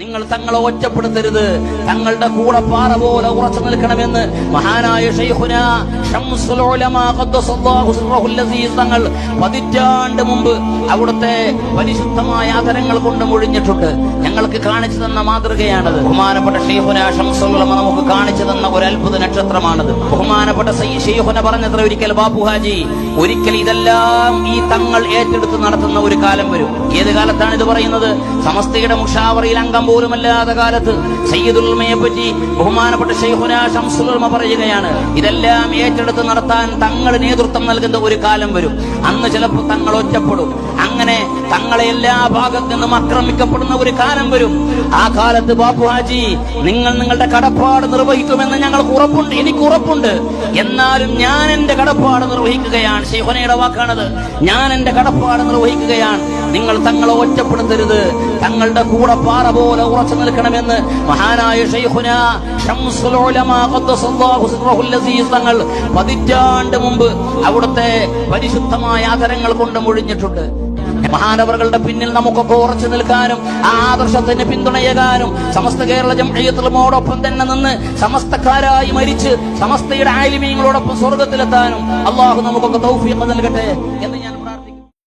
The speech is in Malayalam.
നിങ്ങൾ തങ്ങളെ ഒറ്റപ്പെടുത്തരുത്. തങ്ങളുടെ കൂടെ പാറ പോലെ ഉറച്ചു നിൽക്കണമെന്ന് മഹാനായ തങ്ങൾ പതിറ്റാണ്ട് മുമ്പ് അവിടുത്തെ പരിശുദ്ധമായ ആദരങ്ങൾ കൊണ്ട് മൊഴിഞ്ഞിട്ടുണ്ട്. ഞങ്ങൾക്ക് കാണിച്ചു തന്ന മാതൃകയാണത്. ബഹുമാനപ്പെട്ട ഷെയ്ഹുന ഷംസുലമ നമുക്ക് കാണിച്ചു തന്ന ഒരു അത്ഭുത നക്ഷത്രമാണത്. ബഹുമാനപ്പെട്ട ഷെയ്ഹുന പറഞ്ഞത്ര ഒരിക്കൽ ബാപ്പുഹാജി ഒരിക്കൽ ഇതെല്ലാം ഈ തങ്ങൾ ഏറ്റെടുത്ത് നടത്തുന്ന ഒരു കാലം വരും. ഏത് കാലത്താണ് ഇത് പറയുന്നത്? സമസ്തയുടെ മുഷാവറയിൽ അംഗം പോലുമല്ലാത്ത കാലത്ത് സയ്യിദുൽമയെ പറ്റി ബഹുമാനപ്പെട്ട ഷെയ്ഖുന ഷംസുൽമ പറയുകയാണ് ഇതെല്ലാം ഏറ്റെടുത്ത് നടത്താൻ തങ്ങൾ നേതൃത്വം നൽകുന്ന ഒരു കാലം വരും. അന്ന് ചിലപ്പോൾ തങ്ങൾ ഒറ്റപ്പെടും. അങ്ങനെ തങ്ങളെ എല്ലാ ഭാഗത്തു നിന്നും ആക്രമിക്കപ്പെടുന്ന ഒരു കാലം വരും. ആ കാലത്ത് ബാപ്പു ഹാജി നിങ്ങൾ നിങ്ങളുടെ കടപ്പാട് നിർവഹിക്കുമെന്ന് ഞങ്ങൾക്ക് ഉറപ്പുണ്ട് എനിക്ക് ഉറപ്പുണ്ട്. എന്നാലും ഞാൻ എന്റെ കടപ്പാട് നിർവഹിക്കുകയാണ്. ഷെയ്ഹുനയുടെ വാക്കാണത്. ഞാൻ എന്റെ കടപ്പാട് നിർവഹിക്കുകയാണ്. നിങ്ങൾ തങ്ങളെ ഒറ്റപ്പെടുത്തരുത്. തങ്ങളുടെ കൂടെ പാറ പോലെ ഉറച്ചു നിൽക്കണമെന്ന് മഹാനായ തങ്ങൾ പതിറ്റാണ്ട് മുമ്പ് അവിടുത്തെ പരിശുദ്ധമായ ആദരങ്ങൾ കൊണ്ട് മൊഴിഞ്ഞിട്ടുണ്ട്. മഹാനവറുകളുടെ പിന്നിൽ നമുക്കൊക്കെ ഉറച്ചു നിൽക്കാനും ആ ആദർശത്തിന് പിന്തുണയേകാനും സമസ്ത കേരള ജംഹയ്യത്തിലുമോടൊപ്പം തന്നെ നിന്ന് സമസ്തക്കാരായി മരിച്ച് സമസ്തയുടെ ആലിമീങ്ങളോടൊപ്പം സ്വർഗത്തിലെത്താനും അള്ളാഹു നമുക്കൊക്കെ തൗഫീഖ് നൽകട്ടെ എന്ന്